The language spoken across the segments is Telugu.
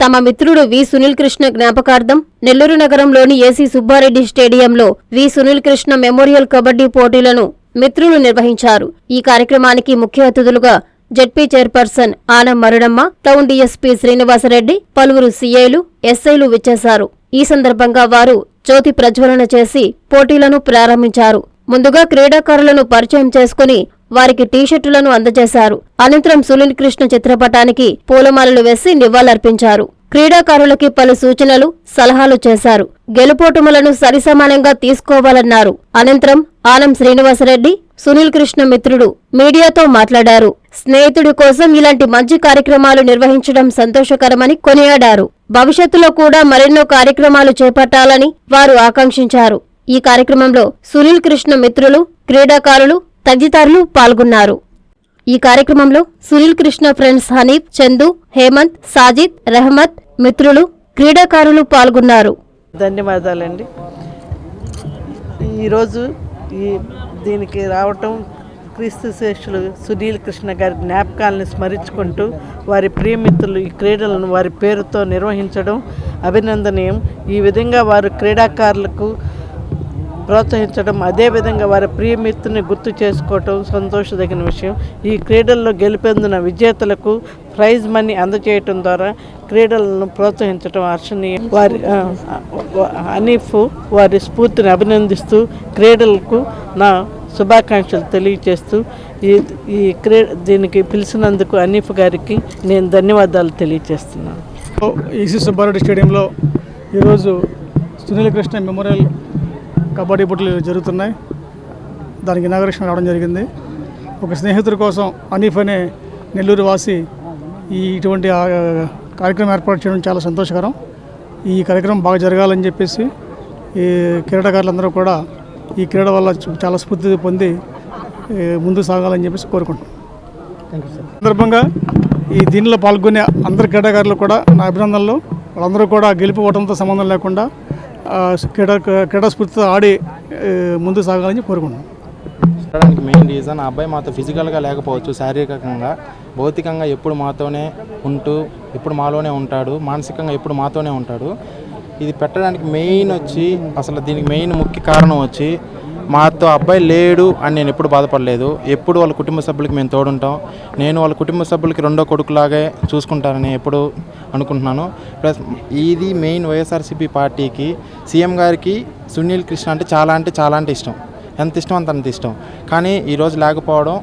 తమ మిత్రుడు వి. సునీల్ కృష్ణ జ్ఞాపకార్థం నెల్లూరు నగరంలోని ఏసీ సుబ్బారెడ్డి స్టేడియంలో వి. సునీల్ కృష్ణ మెమోరియల్ కబడ్డీ పోటీలను మిత్రులు నిర్వహించారు. ఈ కార్యక్రమానికి ముఖ్య అతిథులుగా ZP chairperson Anam Marudamma town DSP Srinivasareddy పలువురు సీఐలు ఎస్ఐలు విచ్చేశారు. ఈ సందర్భంగా వారు జ్యోతి ప్రజ్వలన చేసి పోటీలను ప్రారంభించారు. ముందుగా క్రీడాకారులను పరిచయం చేసుకుని వారికి టీషర్టులను అందజేశారు. అనంతరం సునీల్ కృష్ణ చిత్రపటానికి పూలమాలలు వేసి నివాళులర్పించారు. క్రీడాకారులకి పలు సూచనలు సలహాలు చేశారు. గెలుపోటములను సరిసమానంగా తీసుకోవాలన్నారు. అనంతరం ఆనం శ్రీనివాసరెడ్డి సునీల్ కృష్ణ మిత్రుడు మీడియాతో మాట్లాడారు. స్నేహితుడి కోసం ఇలాంటి మంచి కార్యక్రమాలు నిర్వహించడం సంతోషకరమని కొనియాడారు. భవిష్యత్తులో కూడా మరెన్నో కార్యక్రమాలు చేపట్టాలని వారు ఆకాంక్షించారు. ఈ కార్యక్రమంలో సునీల్ కృష్ణ మిత్రులు క్రీడాకారులు తదితరులు పాల్గొన్నారు. ఈ కార్యక్రమంలో సునీల్ కృష్ణ ఫ్రెండ్స్ హనీఫ్ చందు హేమంత్ సాజిద్ రెహమత్ మిత్రులు క్రీడాకారులు పాల్గొన్నారు. ధన్యవాదాలండి. ఈరోజు ఈ దీనికి రావటం క్రీస్తు శేషులు సునీల్ కృష్ణ గారి జ్ఞాపకాలను స్మరించుకుంటూ వారి ప్రియమిత్రులు ఈ క్రీడలను వారి పేరుతో నిర్వహించడం అభినందనీయం. ఈ విధంగా వారు క్రీడాకారులకు ప్రోత్సహించడం అదేవిధంగా వారి ప్రియమిత్రుని గుర్తు చేసుకోవటం సంతోషదగిన విషయం. ఈ క్రీడల్లో గెలిపెందున విజేతలకు ప్రైజ్ మనీ అందజేయటం ద్వారా క్రీడలను ప్రోత్సహించడం హర్షణీయం వారి హనీఫ్ వారి స్ఫూర్తిని అభినందిస్తూ క్రీడలకు నా శుభాకాంక్షలు తెలియజేస్తూ ఈ ఈ క్రీ దీనికి పిలిచినందుకు హనీఫ్ గారికి నేను ధన్యవాదాలు తెలియజేస్తున్నాను ఈసీ సుబ్బారెడ్డి స్టేడియంలో ఈరోజు సునీల్ కృష్ణ మెమోరియల్ కబడ్డీ పోటీలు జరుగుతున్నాయి. దానికి ఇనాగరేషన్ రావడం జరిగింది. ఒక స్నేహితుడి కోసం అనీఫ్ అనే నెల్లూరు వాసి ఈ ఇటువంటి కార్యక్రమం ఏర్పాటు చేయడం చాలా సంతోషకరం. ఈ కార్యక్రమం బాగా జరగాలని చెప్పేసి ఈ క్రీడాకారులందరూ కూడా ఈ క్రీడ వల్ల చాలా స్ఫూర్తి పొంది ఏ, ముందుకు సాగాలని చెప్పేసి కోరుకుంటున్నాం. సందర్భంగా ఈ దీనిలో పాల్గొనే అందరి క్రీడాకారులు కూడా నా అభినందనలు. వాళ్ళందరూ కూడా గెలుపు ఓటంతో సంబంధం లేకుండా క్రీడా క్రీడాస్ఫూర్తితో ఆడి ముందు సాగాలని కోరుకుంటున్నాం. ఉండడానికి మెయిన్ రీజన్ ఆ అబ్బాయి మాతో ఫిజికల్గా లేకపోవచ్చు శారీరకంగా భౌతికంగా ఎప్పుడు మాతోనే ఉంటూ ఎప్పుడు మాలోనే ఉంటాడు మానసికంగా ఎప్పుడు మాతోనే ఉంటాడు. ఇది పెట్టడానికి మెయిన్ వచ్చి అసలు దీనికి మెయిన్ ముఖ్య కారణం వచ్చి మాతో అబ్బాయి లేడు అని నేను ఎప్పుడు బాధపడలేదు. ఎప్పుడు వాళ్ళ కుటుంబ సభ్యులకి మేము తోడుంటాం. నేను వాళ్ళ కుటుంబ సభ్యులకి రెండో కొడుకులాగే చూసుకుంటానని ఎప్పుడు అనుకుంటున్నాను. ప్లస్ ఇది మెయిన్ వైఎస్ఆర్సీపీ పార్టీకి సీఎం గారికి సునీల్ కృష్ణ అంటే చాలా అంటే చాలా అంటే ఇష్టం. ఎంత ఇష్టం అంత అంత ఇష్టం. కానీ ఈరోజు లేకపోవడం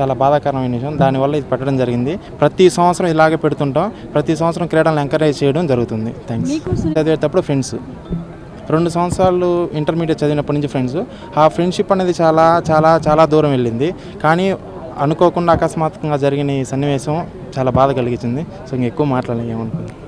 చాలా బాధాకరమైన విషయం. దానివల్ల ఇది పెట్టడం జరిగింది. ప్రతి సంవత్సరం ఇలాగే పెడుతుంటాం. ప్రతి సంవత్సరం క్రీడలను ఎంకరేజ్ చేయడం జరుగుతుంది. థ్యాంక్స్. చదివేటప్పుడు ఫ్రెండ్స్. రెండు సంవత్సరాలు ఇంటర్మీడియట్ చదివినప్పటి నుంచి ఫ్రెండ్స్ ఆ ఫ్రెండ్షిప్ అనేది చాలా చాలా చాలా దూరం వెళ్ళింది. కానీ అనుకోకుండా అకస్మాత్తుగా జరిగిన ఈ సన్నివేశం చాలా బాధ కలిగించింది. సో ఇంకెక్కువ మాట్లాడలేమనుకుంటున్నాను